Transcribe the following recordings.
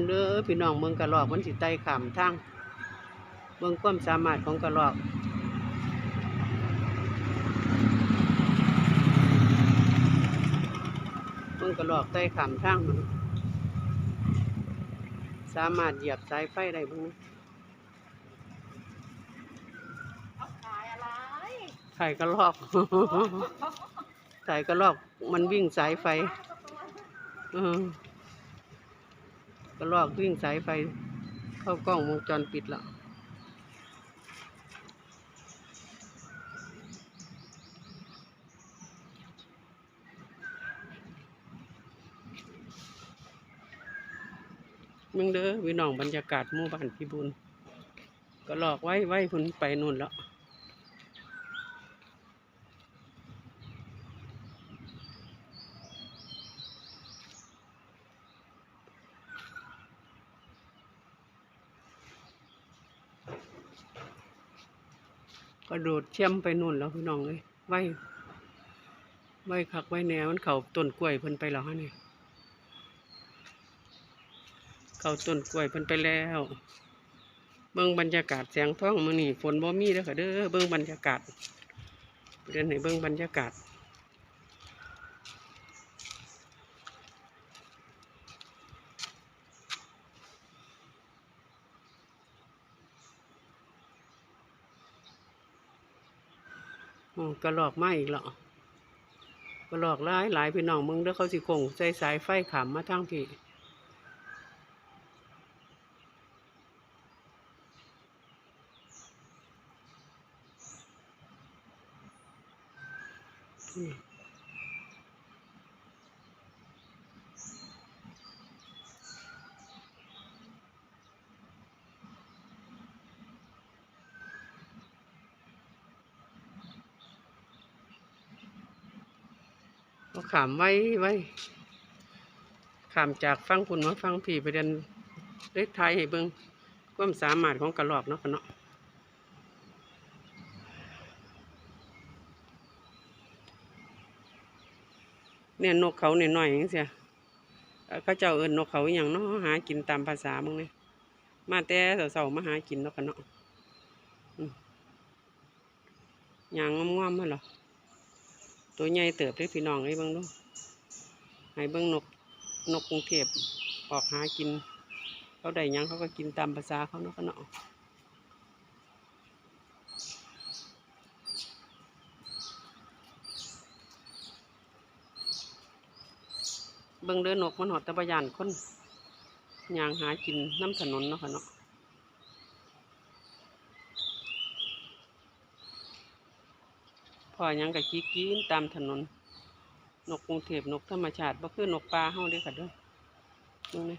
บิ่งเด้อพี่น้องเบิ่งกระรอกมันสิไต่ขามทางเบิ่งความสามารถของกระรอกเบิ่งกระรอกไต่ขามทางมันสามารถเหยียบสายไฟได้เบิ่งนะเขาขายอะไรถ่ายกระรอกถ่ายกระรอกมันวิ่งสายไฟเออ กระรอกวิ่งสายไฟเข้ากล้องวงจรปิดแล้วมึงเด้อพี่น้องบรรยากาศหมู่บ้านพิบูลก็หลอกไว้ไว้พุ่นไปนู่นแล้ว กระโดดเชี่ยมไปนู่นแล้วพี่น้องเลยไว้ไว้คักไว้แนวมันเขาต้นกล้วยเพิ่นไปแล้วฮะนี่เขาต้นกล้วยเพิ่นไปแล้ว เบื้องบรรยากาศแสงท้องมื้อนี่ฝนบ่มีแล้วค่ะเด้อเบื้องบรรยากาศเดินให้เบื้องบรรยากาศ กระหลอกมาอีกหรอกระหลอกหลายหลายพี่น้องมึงเด้อเขาสิคงใจสายไฟขำมมาทั้งพี่ เอาขามไว้ไว้ขามจากฟังคุณมาฟังผีไปเดินเล็กไทยให้เบิ่งความสามารถของกระรอกเนาะกันเนาะเนี่ยนกเขาเนี่ยน้อยอย่างเสียเอ่อเขาเจ้าเอินนกเขาอย่างเนาะหากินตามภาษามึงเนี่ยมาแต่เสาๆมาหากินเนาะกันเนาะอืมอย่างงอมๆมาหรอ ตัวใหญ่เติบได้พี่น้องให้เบิ่งดูให้เบิ่งนกนกกรุงเทพออกหากิน เขาได้ยังเขาก็กินตามภาษาเขาเนาะกันเนาะเบิ่งเด้อนกมันหอดตะบยานคนย่างหากินน้ำถนนเนาะค่ะเนาะ อยังกับกี้กินตามถนน นกกรุงเทพนกธรรมชาติบ่คือนกปลาเฮาเด้อค่ะเด้อดูนี่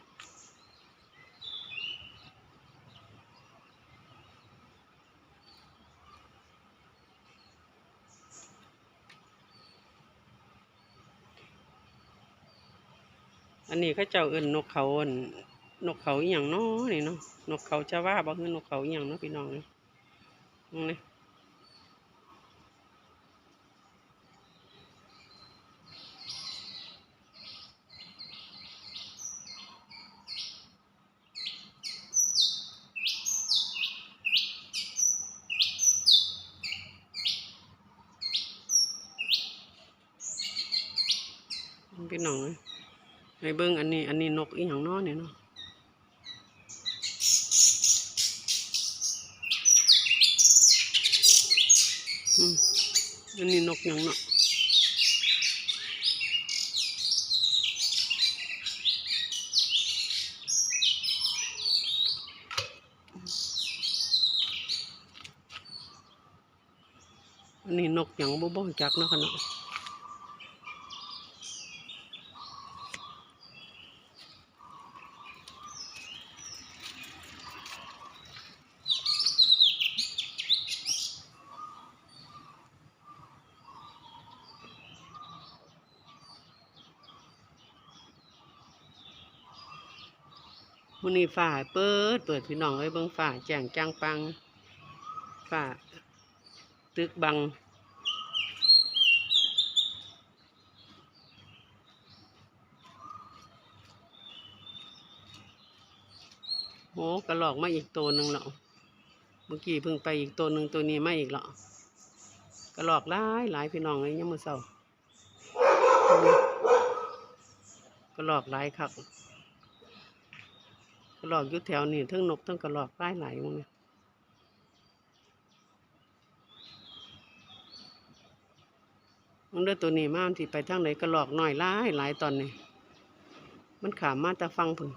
อันนี้เขาเจ้าเอิ้นนกเขาอั่นนกเขาอย่างนาะนี่เนาะนกเขาจะว่าบ่คือนกเขาอย่างเนาะพี่น้องนี่ดูนี่ พี่น้องเอ้ยให้เบิ่งอันนี้ อันนี้นกอีหยังนาะเนี่ยเนาะอันนี้นกหยังเนาะอันนี้นกหยังบ่บ่จักเนาะค่ะเนาะ มื้อนี้ฟ้าเปิด เปิดพี่น้องเอ้ยเบิ่งฟ้าแจงจังปังฟ้าตึกบังออ้กระหลอกมาอีกตัวหนึ่งแล้วเมื่อกี้เพิ่งไปอีกตัวหนึ่งตัวนี้มาอีกแล้วกระหลอกหลายหลายพี่น้องเลยยังมือเศร้ากระหลอกหลายคัก กระหลอกอยู่แถวนี่ทั้งนกทั้งกระหลอกหลายหลมั้งเนี่ยมันเด้อตัวนี้มามันสิไปทางไหนกระหลอกหน้อยหลายหลายตอนนี้มันขามมาต่ฟังพุ่น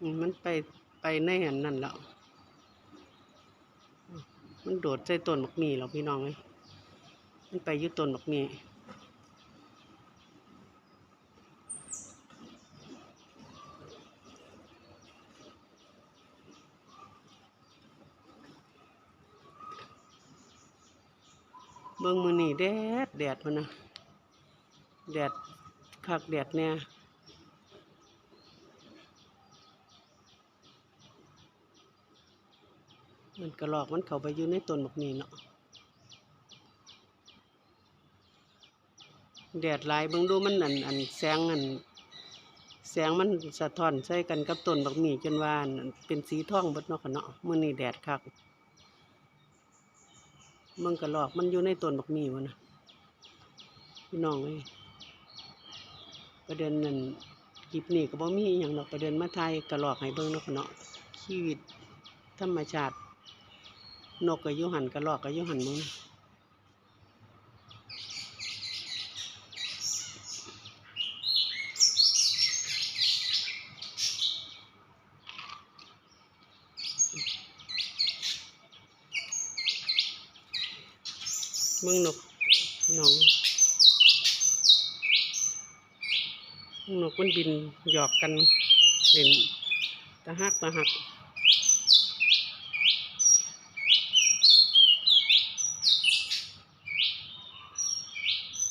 อืมมันไปไปในอันนั่นแล้วมันโดดใส่ต้นบักหมีแล้วพี่น้องเลยมันไปยึดต้นบักหมีเบิ่งมือนี่แด ดแดดมันนะแดดคักแดดแน่มันกระลอกมันเข้าไปอยู่ในต้นบักหมีเนาะแดดหลายเบิ่งดูมันอันอันแสงอันแสงมันสะท้อนใส่กันกับต้นบักหมีจนว่านเป็นสีทองเบิดเนาะค่ะเนาะมื้อนี้แดดคักเบิ่งกระลอกมันอยู่ในต้นบักหมีวะนะ พี่น้องเอ้ยประเด็นนั่นคลิปนี้ก็บ่มีอย่างดอกประเด็นมาไทยกระหลอกให้เบิ่งนาะค่ะเนาะชีวิตธรรมชาติ นกก็อยู่หันกระหลอกก็อยู่หันมึงมึงนกน้องมึง นกมันบินหยอกกันเล่นตะหักตะหัก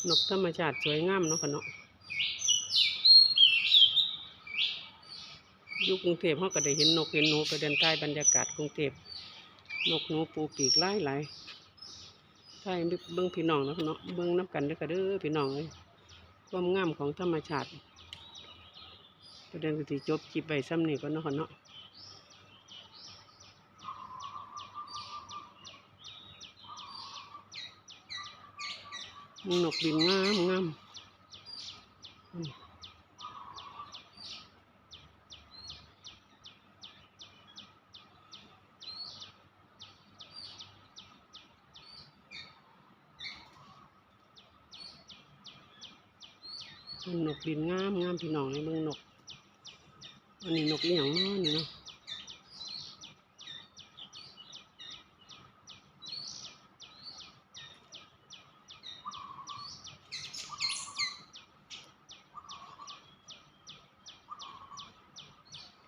นกธรรมชาติสวยงามเนาะค่ะเนาะยู่กรุงเทพเขาก็ได้เห็นนกเห็นหนูไปเดินใต้บรรยากาศกรุงเทพนกหนูปูปีกหลายหลใช่เบิ้องพี่น้องเนาะค่ะเนาะเบิ้องน้ำกันด้อค่ะเด้อพี่น้องเลยความงามของธรรมชาติ ประเด็นก็สิจบคลิปไปซ้ำนี่ก็นาะค่ะเนาะนกบินงามงามนกบินงามงามพี่น้องในเมืองนก อันนี้นกอีหยังเนาะนี่เนาะ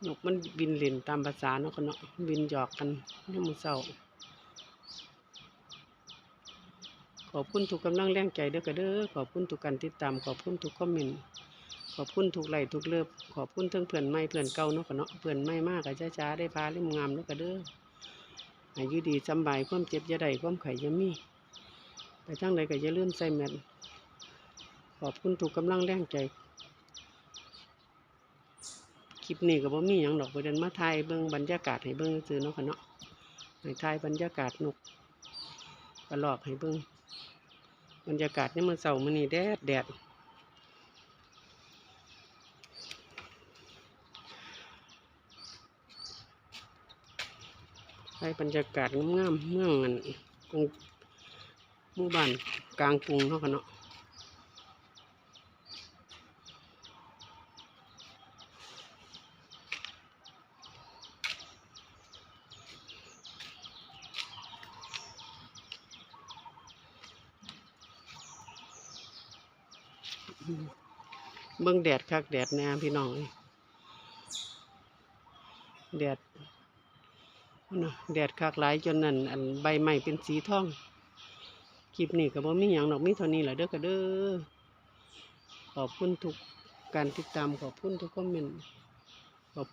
นกมันบินเล่นตามภาษาเนาะกันเนาะบินหยอกกันนี่มือเศร้าขอบคุณทุกกำลังแรงใจเด้อก็เด้อขอบคุณทุกการติดตามขอบคุณทุกคอมเมนต์ ขอบคุณทุกไหลทุกเลิฟขอบคุณทั้งเพื่อนใหม่เพื่อนเก่าเนาะกันเนาะเพื่อนใหม่มากกับจ้าๆได้พาเล่มงามเด้อก็เด้ออายุดีสำบายความเจ็บยาใดความไข่ยามีไปทั้งใดก็อย่าลืมใส่แมสขอบคุณทุกกำลังแรงใจคลิปนี้ก็บ่มีหยังดอกไปเดินมาถ่ายเบิ่งบรรยากาศให้เบิ่งซื่อเนาะค่ะเนาะให้ถ่ายบรรยากาศนกกระลอกให้เบิ่งบรรยากาศนี่มันเสาร์มื้อนี้แดดแดด ถ่ายบรรยากาศงามๆเมืองอันกรุงหมู่บ้านกลางกรุงเนาะค่ะเนาะเบิ่งแดดคักแดดแน่พี่น้องแดด แดดคักหลายจนนั่นอันใบใหม่เป็นสีทองคลิปนี้ก็บ่มีหยังดอกมีเท่านี้แหละเด้อค่ะเด้อขอบคุณทุกการติดตามขอบคุณทุกคอมเมนต์